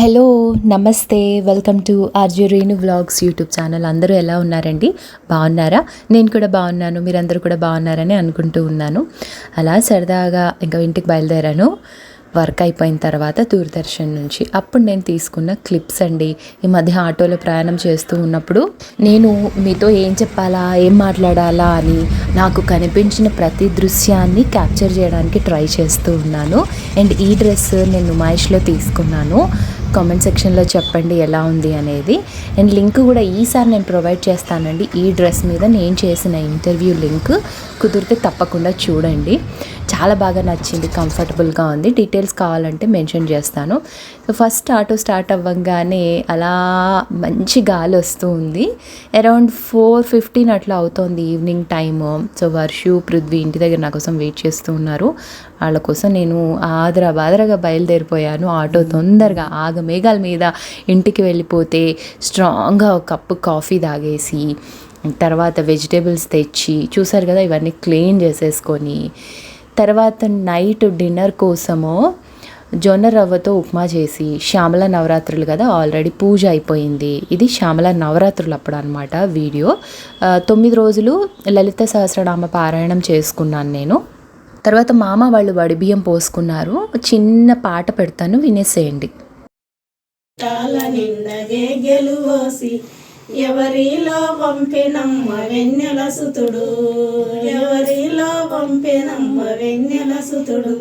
Hello నమస్తే. Welcome to RJ Renu vlogs YouTube channel. అందరూ ఎలా ఉన్నారండి? బాగున్నారా? నేను కూడా బాగున్నాను. మీరందరూ కూడా బాగున్నారని అనుకుంటూ ఉన్నాను. అలా సరదాగా ఇంకా ఇంటికి బయలుదేరాను. వర్క్ అయిపోయిన తర్వాత దూరదర్శన్ నుంచి. అప్పుడు నేను తీసుకున్న క్లిప్స్ అండి. ఈ మధ్య ఆటోలో ప్రయాణం చేస్తూ ఉన్నప్పుడు నేను మీతో ఏం చెప్పాలా ఏం మాట్లాడాలా అని నాకు కనిపించిన ప్రతి దృశ్యాన్ని క్యాప్చర్ చేయడానికి ట్రై చేస్తూ ఉన్నాను. అండ్ ఈ డ్రెస్ నేను నుమాయిష్లో తీసుకున్నాను. కామెంట్ సెక్షన్లో చెప్పండి ఎలా ఉంది అనేది. అండ్ లింక్ కూడా ఈసారి నేను ప్రొవైడ్ చేస్తానండి. ఈ డ్రెస్ మీద నేను చేసిన ఇంటర్వ్యూ లింక్ కుదిరితే తప్పకుండా చూడండి. చాలా బాగా నచ్చింది కంఫర్టబుల్గా ఉంది. డీటెయిల్స్ కావాలంటే మెన్షన్ చేస్తాను. సో ఫస్ట్ ఆటో స్టార్ట్ అవ్వగానే అలా మంచి గాలి వస్తూ ఉంది. అరౌండ్ ఫోర్ ఫిఫ్టీన్ అట్లా అవుతోంది evening time so Varshu Prithvi ఇంటి దగ్గర నా కోసం వెయిట్ చేస్తూ ఉన్నారు. వాళ్ళ కోసం నేను ఆదరా బాదరగా బయలుదేరిపోయాను. ఆటో తొందరగా ఆగ మేఘాల మీద ఇంటికి వెళ్ళిపోతే స్ట్రాంగ్గా ఒక కప్పు కాఫీ తాగేసి తర్వాత వెజిటేబుల్స్ తెచ్చి చూసారు కదా ఇవన్నీ క్లీన్ చేసేసుకొని తర్వాత నైట్ డిన్నర్ కోసము జొన్న రవ్వతో ఉప్మా చేసి శ్యామల నవరాత్రులు కదా ఆల్రెడీ పూజ అయిపోయింది. ఇది శ్యామల నవరాత్రులు అప్పుడు అనమాట వీడియో తొమ్మిది రోజులు లలిత సహస్రనామ పారాయణం చేసుకున్నాను నేను. తర్వాత మామ వాళ్ళు వడి బియ్యం పోసుకున్నారు. చిన్న పాట పెడతాను వినేసేయండి. ఎవరిలో పంపినమ్మ వెన్నెల సుతుడు? ఎవరిలో పంపినమ్మ సుతుడు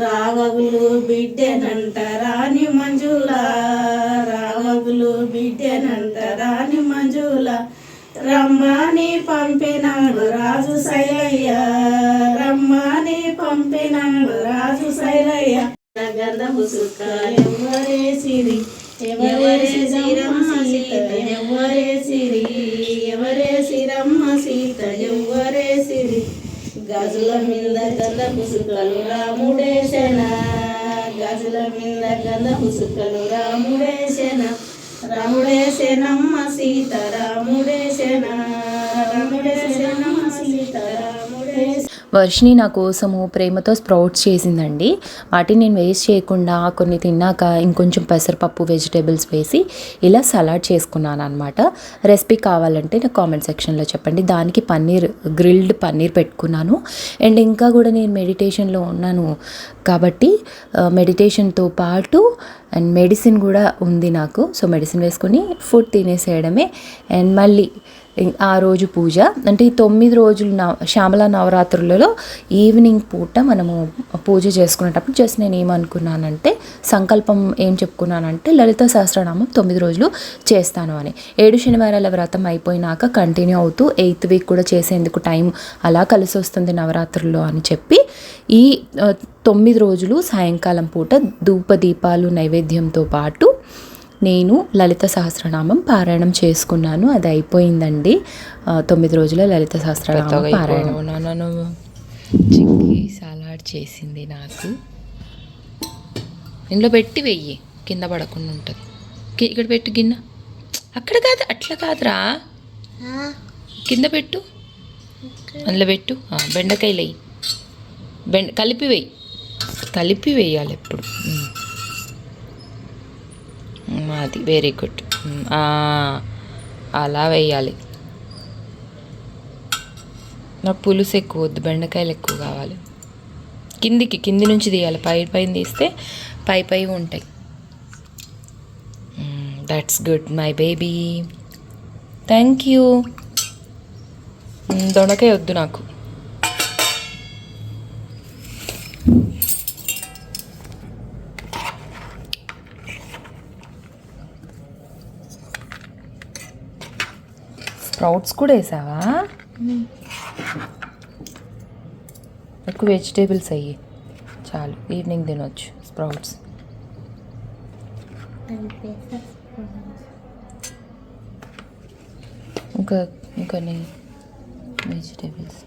రాఘవులు బిడ్డెనంట రాణి మంజుల రాఘవులు బిడ్డెనంట రాణి మంజుల. రమ్మని పంపినాడు రాజు శైలయ్య రమ్మని పంపినాడు రాజు శైలయ్య. గంధము సుఖ ఎవరేసిరి ఎవరేసి గంధపు సుక్కలు రాముడేశన గజుల మీద గంధపు సుక్కలు రాముడేశన రాముడేశనమ్మ సీత రాముడేశన రాముడేశనమ్మ సీత రాముడేశ వర్షిని నా కోసము ప్రేమతో స్ప్రౌట్స్ చేసిందండి. వాటిని నేను వేస్ట్ చేయకుండా కొన్ని తిన్నాక ఇంకొంచెం పెసరపప్పు వెజిటేబుల్స్ వేసి ఇలా సలాడ్ చేసుకున్నాను అనమాట రెసిపీ కావాలంటే నాకు కామెంట్ సెక్షన్లో చెప్పండి. దానికి పన్నీర్ గ్రిల్డ్ పన్నీర్ పెట్టుకున్నాను. అండ్ ఇంకా కూడా నేను మెడిటేషన్లో ఉన్నాను. కాబట్టి మెడిటేషన్తో పాటు అండ్ మెడిసిన్ కూడా ఉంది నాకు. సో మెడిసిన్ వేసుకుని ఫుడ్ తినేసేయడమే. అండ్ మళ్ళీ ఆ రోజు పూజ. అంటే ఈ తొమ్మిది రోజులు నవ శ్యామల నవరాత్రులలో ఈవినింగ్ పూట మనము పూజ చేసుకునేటప్పుడు జస్ట్ నేను ఏమనుకున్నానంటే సంకల్పం ఏం చెప్పుకున్నానంటే లలిత సహస్రనామం తొమ్మిది రోజులు చేస్తాను అని. ఏడు శనివారాల వ్రతం అయిపోయినాక కంటిన్యూ అవుతూ ఎయిత్ వీక్ కూడా చేసేందుకు టైం అలా కలిసి వస్తుంది నవరాత్రుల్లో అని చెప్పి ఈ తొమ్మిది రోజులు సాయంకాలం పూట ధూప దీపాలు నైవేద్యంతో పాటు నేను లలిత సహస్రనామం పారాయణం చేసుకున్నాను. అది అయిపోయిందండి. తొమ్మిది రోజుల లలిత సహస్రనామం పారాయణం. చిక్కి సలాడ్ చేసింది నాకు. ఇందులో పెట్టి వెయ్యి కింద పడకుండా ఉంటుంది. ఇక్కడ పెట్టు గిన్నె. అక్కడ కాదు అట్లా కాదురా. కింద పెట్టు. అందులో పెట్టు. ఆ, బెండకాయలు వెయ్యి బెండ కలిపి వెయ్యి కలిపి వేయాలి ఎప్పుడు. అది వెరీ గుడ్ అలా వేయాలి. నాకు పులుసు ఎక్కువ వద్దు బెండకాయలు ఎక్కువ కావాలి. కిందికి కింది నుంచి తీయాలి. పై పైన తీస్తే పై పై ఉంటాయి. That's good my baby thank you దొండకాయ వద్దు నాకు. స్ప్రౌట్స్ కూడా వేసావా? ఎక్కువ వెజిటేబుల్స్ అయ్యి. చాలు ఈవినింగ్ తినొచ్చు స్ప్రౌట్స్. ఇంకా ఇంకొన్ని వెజిటేబుల్స్.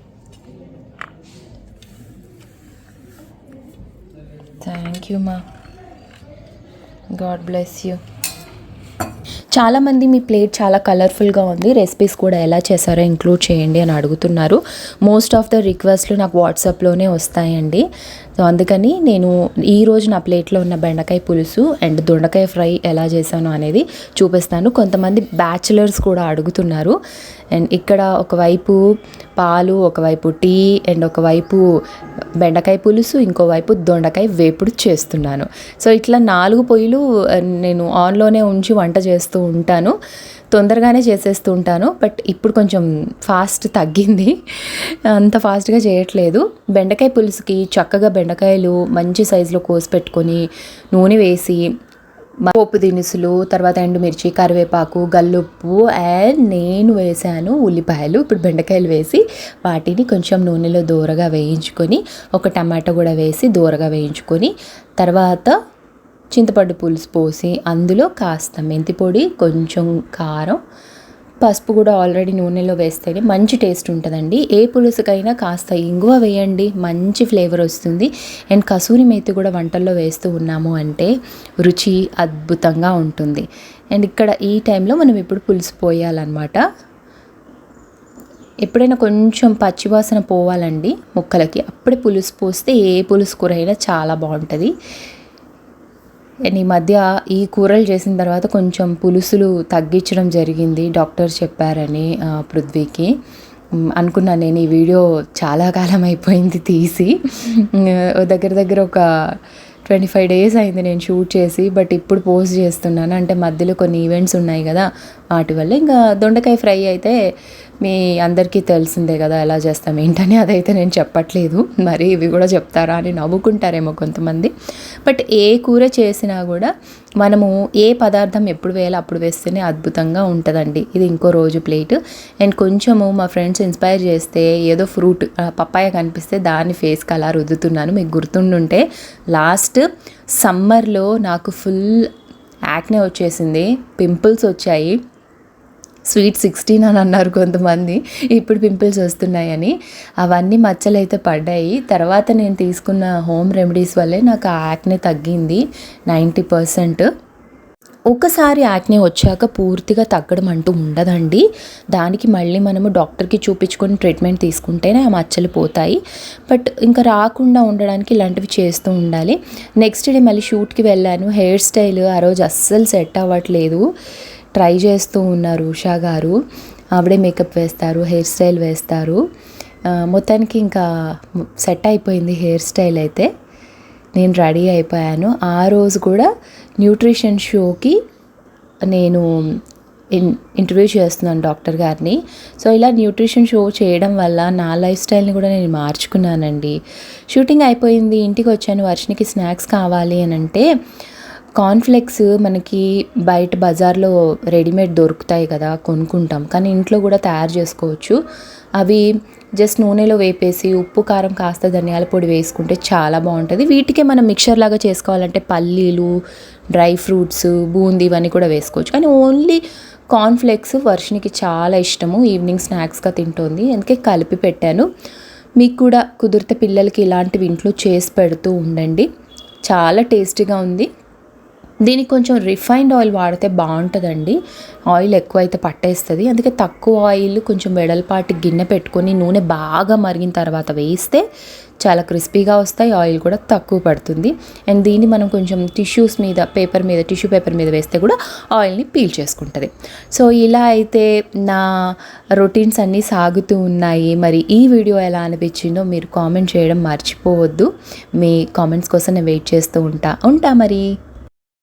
థ్యాంక్ యూ మా. God bless you. చాలామంది మీ ప్లేట్ చాలా కలర్ఫుల్గా ఉంది. రెసిపీస్ కూడా ఎలా చేశారో ఇంక్లూడ్ చేయండి అని అడుగుతున్నారు. మోస్ట్ ఆఫ్ ద రిక్వెస్ట్లు నాకు వాట్సాప్లోనే వస్తాయండి. సో అందుకని నేను ఈరోజు నా ప్లేట్లో ఉన్న బెండకాయ పులుసు అండ్ దొండకాయ ఫ్రై ఎలా చేశాను అనేది చూపిస్తాను. కొంతమంది బ్యాచిలర్స్ కూడా అడుగుతున్నారు. అండ్ ఇక్కడ ఒకవైపు పాలు ఒకవైపు టీ అండ్ ఒకవైపు బెండకాయ పులుసు ఇంకోవైపు దొండకాయ వేపుడు చేస్తున్నాను. సో ఇట్లా నాలుగు పొయ్యిలు నేను ఆన్లోనే ఉంచి వంట చేస్తూ ఉంటాను. తొందరగానే చేసేస్తూ ఉంటాను. బట్ ఇప్పుడు కొంచెం ఫాస్ట్ తగ్గింది. అంత ఫాస్ట్గా చేయట్లేదు. బెండకాయ పులుసుకి చక్కగా బెండకాయలు మంచి సైజులో కోసి పెట్టుకొని నూనె వేసి పోపు దినుసులు తర్వాత ఎండుమిర్చి కరివేపాకు గల్లుప్పు అండ్ నేను వేసాను ఉల్లిపాయలు. ఇప్పుడు బెండకాయలు వేసి వాటిని కొంచెం నూనెలో దూరగా వేయించుకొని ఒక టమాటో కూడా వేసి దూరగా వేయించుకొని తర్వాత చింతపండు పులుసు పోసి అందులో కాస్త మెంతి పొడి కొంచెం కారం పసుపు కూడా ఆల్రెడీ నూనెలో వేస్తేనే మంచి టేస్ట్ ఉంటుందండి. ఏ పులుసుకైనా కాస్త ఇంగువ వేయండి మంచి ఫ్లేవర్ వస్తుంది. అండ్ కసూరి మేతి కూడా వంటల్లో వేస్తూ ఉన్నాము అంటే రుచి అద్భుతంగా ఉంటుంది. అండ్ ఇక్కడ ఈ టైంలో మనం ఇప్పుడు పులుసు పోయాలన్నమాట. ఎప్పుడైనా కొంచెం పచ్చివాసన పోవాలండి ముక్కలకి. అప్పుడే పులుసు పోస్తే ఏ పులుసు కూర అయినా చాలా బాగుంటుంది. అండ్ ఈ మధ్య ఈ కూరలు చేసిన తర్వాత కొంచెం పులుసులు తగ్గించడం జరిగింది డాక్టర్ చెప్పారని పృథ్వీకి. మ్, అనుకున్నాను నేను ఈ వీడియో చాలా కాలం అయిపోయింది తీసి. దగ్గర దగ్గర ఒక ట్వంటీ ఫైవ్ డేస్ అయింది నేను షూట్ చేసి బట్ ఇప్పుడు పోస్ట్ చేస్తున్నాను. అంటే మధ్యలో కొన్ని ఈవెంట్స్ ఉన్నాయి కదా వాటి వల్ల ఇంకా దొండకాయ ఫ్రై అయితే మీ అందరికీ తెలిసిందే కదా ఎలా చేస్తాం ఏంటని అదైతే నేను చెప్పట్లేదు. మరి ఇవి కూడా చెప్తారా అని నవ్వుకుంటారేమో కొంతమంది. బట్ ఏ కూర చేసినా కూడా మనము ఏ పదార్థం ఎప్పుడు వేయాలో అప్పుడు వేస్తేనే అద్భుతంగా ఉంటుందండి. ఇది ఇంకో రోజు ప్లేట్. అండ్ కొంచెము మా ఫ్రెండ్స్ ఇన్స్పైర్ చేస్తే ఏదో ఫ్రూట్ పప్పాయ కనిపిస్తే దాన్ని ఫేస్కి అలా రుద్దుతున్నాను. మీకు గుర్తుండుంటే లాస్ట్ సమ్మర్లో నాకు ఫుల్ యాక్నే వచ్చేసింది పింపుల్స్ వచ్చాయి. స్వీట్ సిక్స్టీన్ అని అన్నారు కొంతమంది. ఇప్పుడు పింపుల్స్ వస్తున్నాయని. అవన్నీ మచ్చలు అయితే పడ్డాయి. తర్వాత నేను తీసుకున్న హోమ్ రెమెడీస్ వల్లే నాకు ఆ యాక్నే తగ్గింది. Ninety percent. ఒకసారి యాక్నే వచ్చాక పూర్తిగా తగ్గడం అంటూ ఉండదండి. దానికి మళ్ళీ మనము డాక్టర్కి చూపించుకొని ట్రీట్మెంట్ తీసుకుంటేనే ఆ మచ్చలు పోతాయి. బట్ ఇంకా రాకుండా ఉండడానికి ఇలాంటివి చేస్తూ ఉండాలి. నెక్స్ట్ డే మళ్ళీ షూట్కి వెళ్ళాను. హెయిర్ స్టైల్ ఆ రోజు అస్సలు సెట్ అవ్వట్లేదు. ట్రై చేస్తూ ఉన్నారు ఉషా గారు. ఆవిడే మేకప్ వేస్తారు హెయిర్ స్టైల్ వేస్తారు. మొత్తానికి ఇంకా సెట్ అయిపోయింది హెయిర్ స్టైల్ అయితే. నేను రెడీ అయిపోయాను. ఆ రోజు కూడా న్యూట్రిషన్ షోకి నేను ఇన్ ఇంటర్వ్యూ చేస్తున్నాను డాక్టర్ గారిని. సో ఇలా న్యూట్రిషన్ షో చేయడం వల్ల నా లైఫ్ స్టైల్ని కూడా నేను మార్చుకున్నానండి. షూటింగ్ అయిపోయింది ఇంటికి వచ్చాను వర్షనికి స్నాక్స్ కావాలి అని అంటే కార్న్ఫ్లెక్స్ మనకి బయట బజార్లో రెడీమేడ్ దొరుకుతాయి కదా కొనుక్కుంటాం. కానీ ఇంట్లో కూడా తయారు చేసుకోవచ్చు. అవి జస్ట్ నూనెలో వేపేసి ఉప్పు కారం కాస్త ధనియాల పొడి వేసుకుంటే చాలా బాగుంటుంది. వీటికే మనం మిక్చర్ లాగా చేసుకోవాలంటే పల్లీలు డ్రై ఫ్రూట్స్ బూందీ ఇవన్నీ కూడా వేసుకోవచ్చు. కానీ ఓన్లీ కార్న్ఫ్లెక్స్ వర్షనికి చాలా ఇష్టము. ఈవినింగ్ స్నాక్స్గా తింటుంది. అందుకే కలిపి పెట్టాను. మీకు కూడా కుదిరితే పిల్లలకి ఇలాంటివి ఇంట్లో చేసి పెడుతూ ఉండండి. చాలా టేస్టీగా ఉంది. దీనికి కొంచెం రిఫైన్డ్ ఆయిల్ వాడితే బాగుంటుందండి. ఆయిల్ ఎక్కువ అయితే పట్టేస్తుంది. అందుకే తక్కువ ఆయిల్ కొంచెం వెడల్పాటి గిన్నె పెట్టుకొని నూనె బాగా మరిగిన తర్వాత వేస్తే చాలా క్రిస్పీగా వస్తాయి. ఆయిల్ కూడా తక్కువ పడుతుంది. అండ్ దీన్ని మనం కొంచెం టిష్యూస్ మీద పేపర్ మీద టిష్యూ పేపర్ మీద వేస్తే కూడా ఆయిల్ని పీల్ చేసుకుంటుంది. సో ఇలా అయితే నా రొటీన్స్ అన్నీ సాగుతూ ఉన్నాయి. మరి ఈ వీడియో ఎలా అనిపించిందో మీరు కామెంట్ చేయడం మర్చిపోవద్దు. మీ కామెంట్స్ కోసం నేను వెయిట్ చేస్తూ ఉంటా. ఉంటా మరి.